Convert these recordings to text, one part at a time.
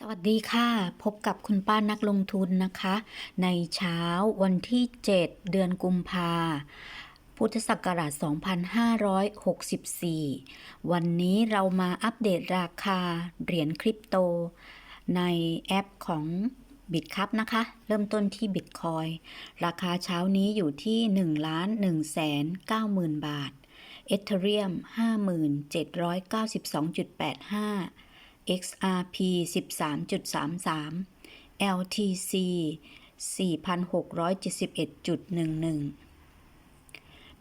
สวัสดีค่ะ พบกับคุณป้านักลงทุนนะคะ ในเช้าวันที่ 7 เดือนกุมภาพุทธศักราช 2564 วันนี้เรามาอัปเดตราคาเหรียญคริปโต ในแอปของ Bitcup นะคะ เริ่มต้นที่ Bitcoin ราคาเช้านี้อยู่ที่1ล้าน1แสน90,000 บาท Ethereum 5792.85 XRP 13.33 LTC 4,671.11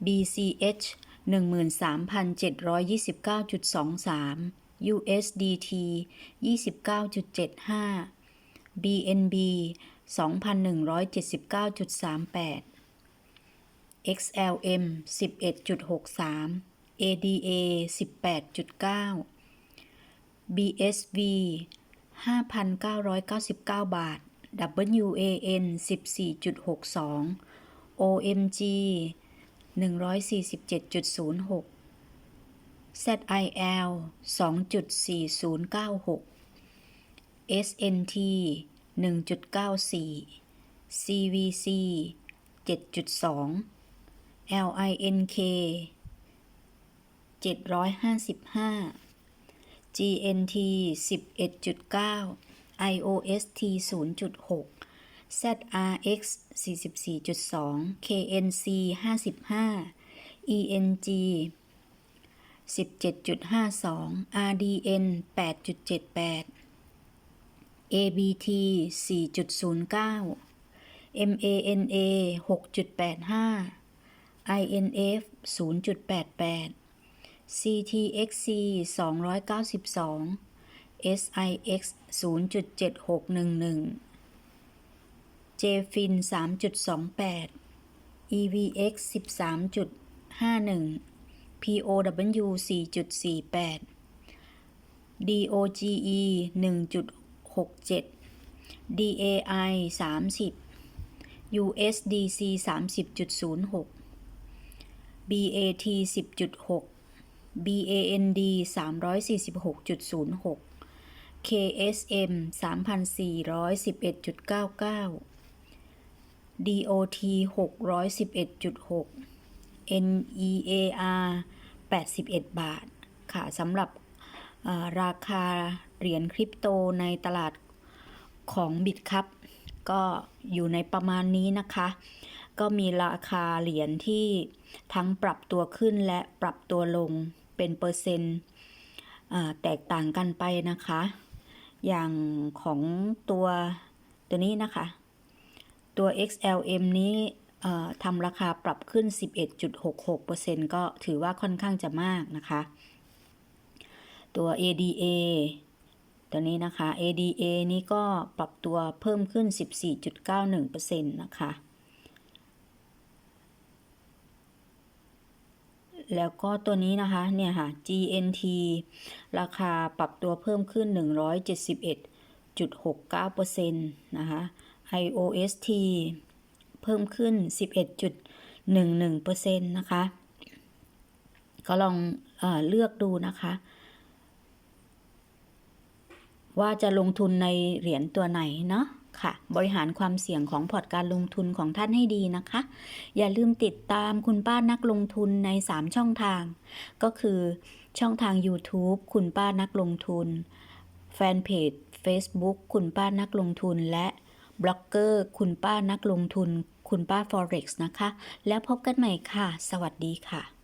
BCH 13,729.23 USDT 29.75 BNB 2,179.38 XLM 11.63 ADA 18.9 BSV 5,999 บาท WAN 14.62 OMG 147.06 ZIL 2.4096 SNT 1.94 CVC 7.2 LINK 755 GNT 11.9 IOST 0.6 ZRX 44.2 KNC 55 ENG 17.52 RDN 8.78 ABT 4.09 MANA 6.85 INF 0.88 CTXC 292 SIX 0.7611 JFIN 3.28 EVX 13.51 POW 4.48 DOGE 1.67 DAI 30 USDC 30.06 BAT 10.6 BAND 346.06 KSM 3,411.99 DOT 611.6 NEAR 81 บาท ค่ะสำหรับราคาเหรียญคริปโตในตลาดของ Bitcup ก็อยู่ในประมาณนี้นะคะ ก็มีราคาเหรียญที่ทั้งปรับตัวขึ้นและปรับตัวลง เป็นเปอร์เซ็นต์แตกต่างกันไปนะคะ อย่างของตัวตัวนี้นะคะ ตัว XLM นี้ทำราคาปรับขึ้น 11.66%ก็ถือว่าค่อนข้างจะมากนะคะ ตัว ADA ตัวนี้นะคะ ADA นี้ก็ปรับตัวเพิ่มขึ้น 14.91%นะคะ แล้วก็ตัวนี้นะคะ เนี่ยค่ะ GNT ราคาปรับตัวเพิ่มขึ้น 171.69%นะคะ IOST เพิ่มขึ้น 11.11%นะคะ ก็ลองเอเลือกดูนะคะ ว่าจะลงทุนในเหรียญตัวไหนเนาะ ค่ะ บริหารความเสี่ยงของพอร์ตการลงทุนของท่านให้ดีนะคะ อย่าลืมติดตามคุณป้านักลงทุนใน 3 ช่องทาง ก็คือช่องทาง YouTube คุณป้านักลงทุน แฟนเพจ Facebook คุณป้านักลงทุนและบล็อกเกอร์ คุณป้านักลงทุน คุณป้า Forex นะคะ แล้วพบกันใหม่ค่ะ สวัสดีค่ะ